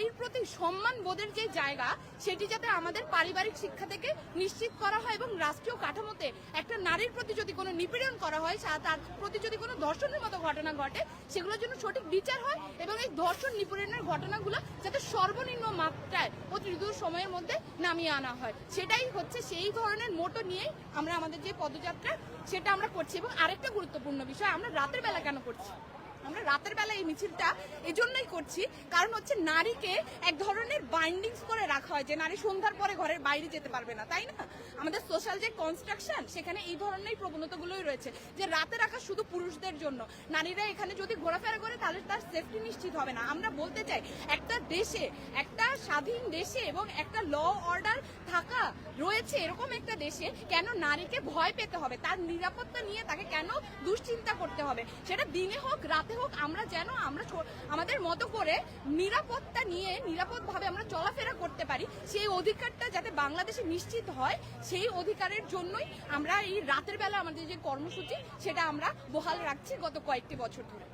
নারীর প্রতি সম্মান বোধের যে জায়গা, সেটি যাতে আমাদের পারিবারিক শিক্ষা থেকে নিশ্চিত করা হয় এবং রাষ্ট্রীয় কাঠামোতে একটা নারীর প্রতি যদি কোনো নিপীড়ন করা হয় তার প্রতি যদি কোনো ধর্ষণের মতো ঘটনা ঘটে, সেগুলোর জন্য সঠিক বিচার হয় এবং এই ধর্ষণ নিপীড়নের ঘটনাগুলো যাতে সর্বনিম্ন মাত্রায় অতি দ্রুত সময়ের মধ্যে নামিয়ে আনা হয়। সেটাই হচ্ছে সেই ধরনের মোটো নিয়েই আমরা আমাদের যে পদযাত্রা, সেটা আমরা করছি। এবং আরেকটা গুরুত্বপূর্ণ বিষয়, আমরা রাতের বেলা কেন করছি? আমরা রাতের বেলা এই মিছিলটা এই জন্যই করছি। কারণ হচ্ছে নারীকে এক ধরনের বাইন্ডিংস করে রাখা হয় যে নারী সন্ধ্যার পরে ঘরের বাইরে যেতে পারবে না, তাই না? আমাদের সোশ্যাল যে কনস্ট্রাকশন সেখানে এই ধরনের প্রবণতাগুলোই রয়েছে যে রাতে রাখা শুধু পুরুষদের জন্য। নারীরা এখানে যদি ঘোরাফেরা করে, তাহলে তার সেফটি নিশ্চিত হবে না। আমরা বলতে চাই, একটা দেশে, একটা স্বাধীন দেশে এবং একটা ল অর্ডার থাকা রয়েছে এরকম একটা দেশে কেন নারীকে ভয় পেতে হবে? তার নিরাপত্তা নিয়ে তাকে কেন দুশ্চিন্তা করতে হবে? সেটা দিনে হোক, রাতে হোক, আমরা যেন, আমরা আমাদের মতো করে নিরাপত্তা নিয়ে নিরাপদভাবে আমরা চলাফেরা করতে পারি, সেই অধিকারটা যাতে বাংলাদেশে নিশ্চিত হয়, সেই অধিকারের জন্যই আমরা এই রাতের বেলা আমাদের যে কর্মসূচি, সেটা আমরা বহাল রাখছি গত কয়েকটি বছর ধরে।